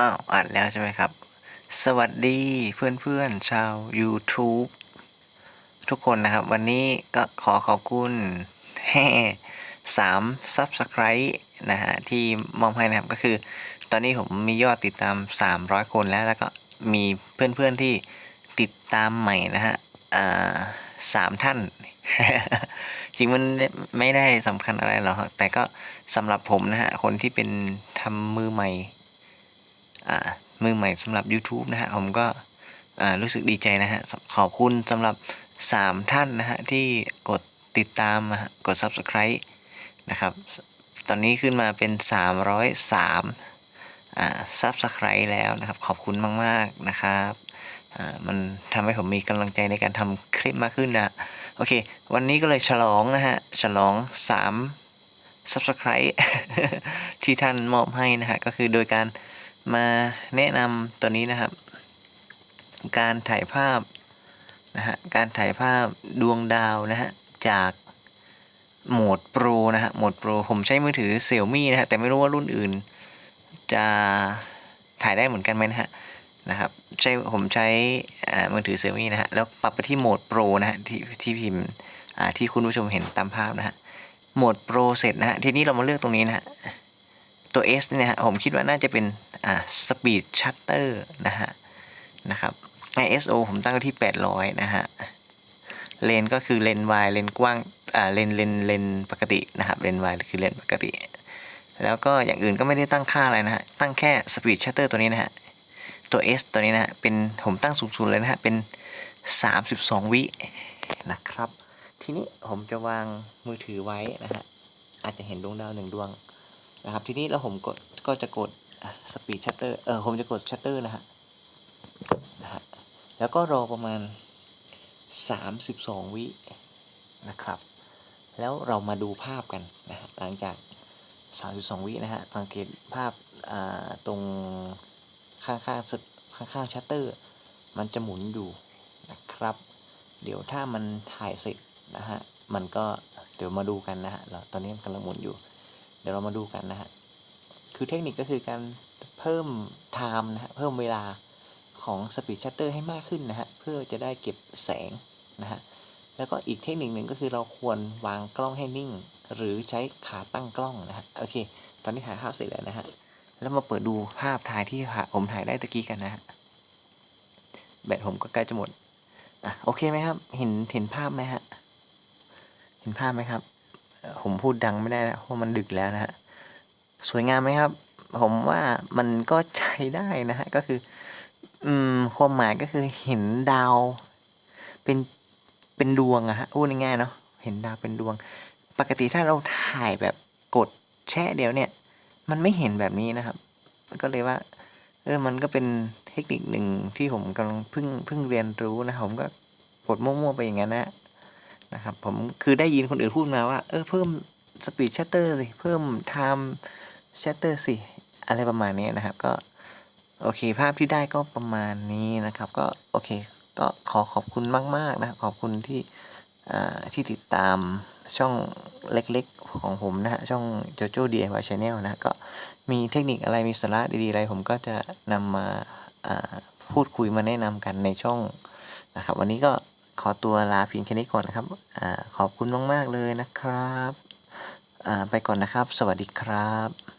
อ้าวอัดแล้วใช่ไหมครับ สวัสดีเพื่อนๆชาว YouTube ทุกคนนะครับ วันนี้ก็ขอขอบคุณแห่สาม Subscribe นะฮะ ที่มอบให้นะครับก็คือ ตอนนี้ผมมียอดติดตาม 300 คนแล้ว แล้วก็มีเพื่อนๆที่ติดตามใหม่นะฮะสามท่าน จริงมันไม่ได้สำคัญอะไรหรอกแต่ก็สำหรับผมนะฮะ คนที่เป็นทำมือใหม่ มือใหม่สำหรับ YouTube นะฮะผมก็รู้สึกดีใจนะฮะขอบคุณสำหรับ 3 ท่านนะฮะที่กดติดตามนะฮะกด Subscribe นะครับ ตอนนี้ขึ้นมาเป็น 303อ่า Subscribe แล้วนะครับ ขอบคุณมาก ๆ นะครับมันทำให้ผมมีกำลังใจในการทำคลิปมากขึ้นนะโอเค วันนี้ก็เลยฉลองนะฮะ ฉลอง 3 Subscribe ที่ท่านมอบให้นะฮะ ก็คือโดยการ มาแนะนำตัวนี้นะครับ การถ่ายภาพนะฮะการถ่ายภาพดวงดาวนะฮะจากโหมดโปรนะฮะโหมดโปรผมใช้มือถือ Xiaomi นะฮะแต่ไม่รู้ว่ารุ่นอื่น จะถ่ายได้เหมือนกันไหมนะฮะนะครับใช้ผมใช้อ่ามือถือ Xiaomi นะฮะแล้วปรับไปที่โหมดโปรนะฮะที่ที่พิมพ์อ่าที่คุณผู้ชมเห็นตามภาพนะฮะโหมดโปรเสร็จนะฮะทีนี้เรามาเลือกตรงนี้นะฮะ ตัว S เนี่ยฮะผมคิดว่าน่าจะเป็นอ่า Speed Shutter นะฮะนะครับ ISO ผมตั้งไว้ที่ 800 นะฮะ เลนก็คือเลนวายเลนกว้างอ่าเลนเลนเลนปกตินะครับเลนวายคือเลนปกติ แล้วก็อย่างอื่นก็ไม่ได้ตั้งค่าอะไรนะฮะ ตั้งแค่ Speed Shutter ตัวนี้นะฮะ ตัว S ตัวนี้นะฮะ เป็นผมตั้งสูงสุดเลยนะฮะ เป็น 32 วินะครับ ทีนี้ผมจะวางมือถือไว้นะฮะ อาจจะเห็นดวงดาวหนึ่งดวง นะครับ ทีนี้แล้วผมก็ก็จะกดสปีดชัตเตอร์เออผมจะกดชัตเตอร์นะฮะนะฮะแล้วก็รอประมาณ 32 วินะครับ แล้วเรามาดูภาพกันนะฮะหลังจาก 32 วินะฮะสังเกตภาพอ่าตรงข้างๆสข้างๆชัตเตอร์ มันจะหมุนอยู่นะครับ เดี๋ยวถ้ามันถ่ายเสร็จนะฮะมันก็เดี๋ยวมาดูกันนะฮะเราตอนนี้มันกำลังหมุนอยู่ ดี๋ยวเรามาดูกันนะฮะ คือเทคนิคก็คือการเพิ่มไทม์นะฮะ เพิ่มเวลาของสปีดชัตเตอร์ให้มากขึ้นนะฮะ เพื่อจะได้เก็บแสงนะฮะ แล้วก็อีกเทคนิคหนึ่งก็คือเราควรวางกล้องให้นิ่ง หรือใช้ขาตั้งกล้องนะฮะ โอเค ตอนนี้ถ่ายภาพเสร็จแล้วนะฮะ แล้วมาเปิดดูภาพถ่ายที่ผมถ่ายได้ตะกี้กันนะฮะ แบตผมก็ใกล้จะหมด อะ โอเคไหมครับ เห็น เห็นภาพไหมฮะ เห็นภาพไหมครับ ผมพูดดังไม่ได้แล้วเพราะมันดึกแล้วนะฮะสวยงามไหมครับ ผมว่ามันก็ใช้ได้นะฮะก็คือ อืมความหมายก็คือเห็นดาว เป็นเป็นดวงอะฮะพูดง่ายๆเนาะเห็นดาวเป็นดวง ปกติถ้าเราถ่ายแบบกดแช่เดียวเนี่ย มันไม่เห็นแบบนี้นะครับ ก็เลยว่าเออมันก็เป็นเทคนิคหนึ่งที่ผมกำลังเพิ่งเพิ่งเรียนรู้นะผมก็กดมั่วๆไปอย่างนั้นนะ นะครับผมคือได้ยินคนอื่นพูดมาว่า เออเพิ่มสปีดชัตเตอร์สิเพิ่มไทม์ชัตเตอร์สิอะไรประมาณนี้นะครับ ก็โอเค ภาพที่ได้ก็ประมาณนี้นะครับ ก็โอเค ก็ขอขอบคุณมาก ๆ นะขอบคุณที่อ่าที่ติดตามช่องเล็กๆของผมนะฮะช่อง JoJo DIY Channel นะก็มีเทคนิคอะไรมีสาระดีๆอะไร ผมก็จะนำมาอ่าพูดคุยมาแนะนำกันในช่องนะครับ วันนี้ก็ ขอตัวลาเพียงแค่นี้ก่อนนะครับอ่าขอบคุณมาก ๆ เลยนะครับอ่าไปก่อนนะครับ สวัสดีครับ